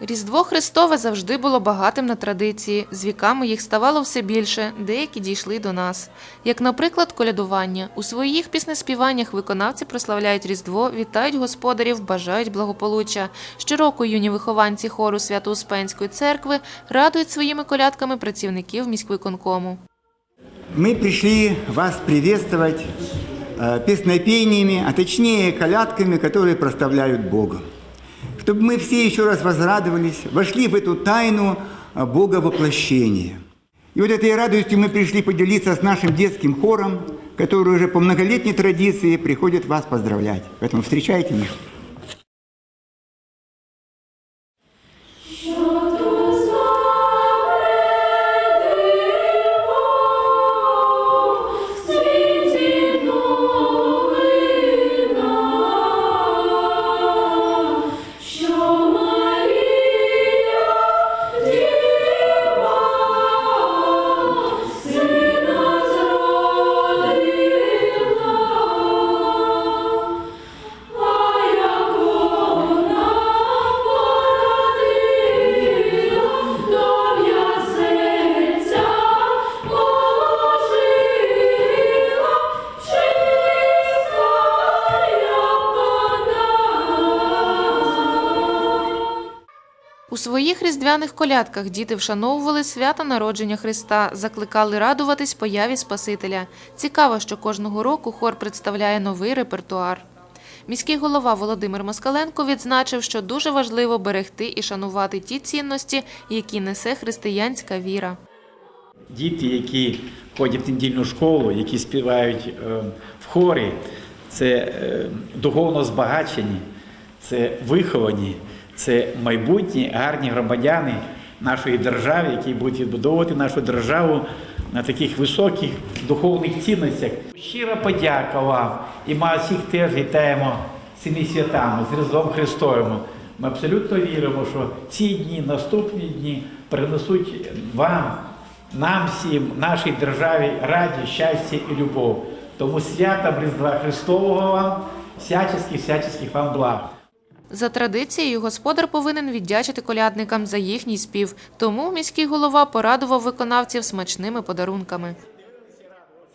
Різдво Христове завжди було багатим на традиції. З віками їх ставало все більше, деякі дійшли до нас. Як, наприклад, колядування. У своїх піснеспіваннях виконавці прославляють Різдво, вітають господарів, бажають благополуччя. Щороку юні вихованці хору Свято-Успенської церкви радують своїми колядками працівників міськвиконкому. Мы пришли вас приветствовать э, песнопениями, а точнее колядками, которые проставляют Бога. Чтобы мы все еще раз возрадовались, вошли в эту тайну э, Бога воплощения. И вот этой радостью мы пришли поделиться с нашим детским хором, который уже по многолетней традиции приходит вас поздравлять. Поэтому встречайте их. У своїх різдвяних колядках діти вшановували свята народження Христа, закликали радуватись появі Спасителя. Цікаво, що кожного року хор представляє новий репертуар. Міський голова Володимир Москаленко відзначив, що дуже важливо берегти і шанувати ті цінності, які несе християнська віра. Діти, які ходять в недільну школу, які співають е, в хорі, це е, духовно збагачені, це виховані, це майбутні гарні громадяни нашої держави, які будуть відбудовувати нашу державу на таких високих духовних цінностях. Щира подяка вам і ми всіх теж вітаємо цими святами, з Різдвом Христовим. Ми абсолютно віримо, що ці дні, наступні дні принесуть вам нам всім, нашій державі радість, щастя і любов. Тому святом Різдва Христового вам, всяческих, всяческих вам благ. За традицією, господар повинен віддячити колядникам за їхній спів, тому міський голова порадував виконавців смачними подарунками.